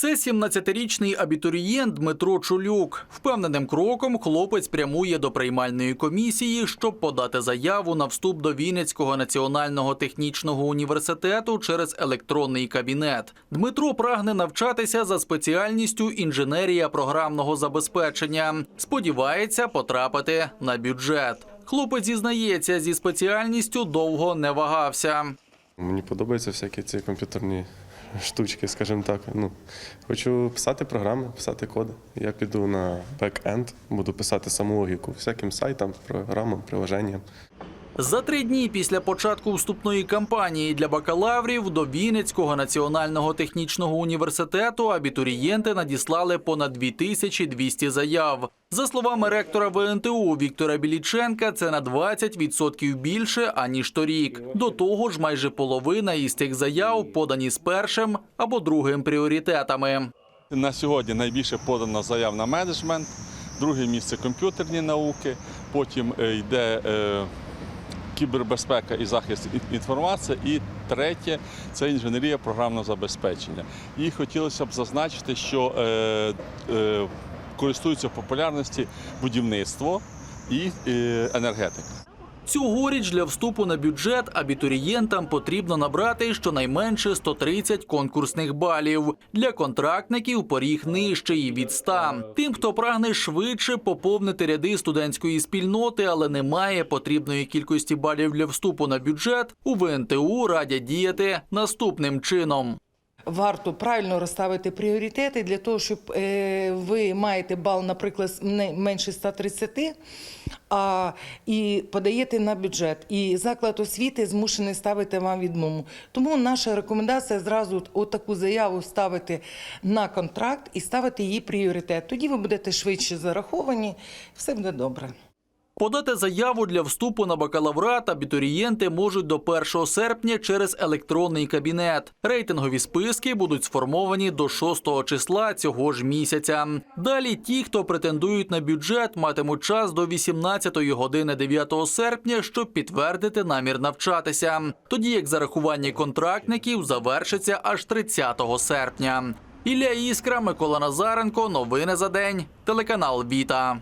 Це 17-річний абітурієнт Дмитро Чулюк. Впевненим кроком хлопець прямує до приймальної комісії, щоб подати заяву на вступ до Вінницького національного технічного університету через електронний кабінет. Дмитро прагне навчатися за спеціальністю інженерія програмного забезпечення. Сподівається потрапити на бюджет. Хлопець зізнається, зі спеціальністю довго не вагався. Мені подобаються всякі ці комп'ютерні штучки, скажімо так. Ну, хочу писати програми, писати коди. Я піду на бек-енд, буду писати саму логіку всяким сайтам, програмам, приложенням. За три дні після початку вступної кампанії для бакалаврів до Вінницького національного технічного університету абітурієнти надіслали понад 2200 заяв. За словами ректора ВНТУ Віктора Біліченка, це на 20% більше аніж торік. До того ж, майже половина із цих заяв подані з першим або другим пріоритетами. На сьогодні найбільше подано заяв на менеджмент, друге місце комп'ютерні науки, потім е, йде е, кібербезпека і захист інформації, і третє це інженерія програмного забезпечення. І хотілося б зазначити, що е, е, користуються популярності будівництво і е, енергетика. Цьогоріч для вступу на бюджет абітурієнтам потрібно набрати щонайменше 130 конкурсних балів. Для контрактників поріг нижчий від 100. Тим, хто прагне швидше поповнити ряди студентської спільноти, але не має потрібної кількості балів для вступу на бюджет, у ВНТУ радять діяти наступним чином. Варто правильно розставити пріоритети для того, щоб е, ви маєте бал, наприклад, менше 130, а, і подаєте на бюджет. І заклад освіти змушений ставити вам відмову. Тому наша рекомендація зразу отаку заяву ставити на контракт і ставити її пріоритет. Тоді ви будете швидше зараховані, все буде добре. Подати заяву для вступу на бакалаврат абітурієнти можуть до 1 серпня через електронний кабінет. Рейтингові списки будуть сформовані до 6 числа цього ж місяця. Далі ті, хто претендують на бюджет, матимуть час до 18 години 9 серпня, щоб підтвердити намір навчатися. Тоді як зарахування контрактників завершиться аж 30 серпня. Ілля Іскра, Микола Назаренко. Новини за день. Телеканал Віта.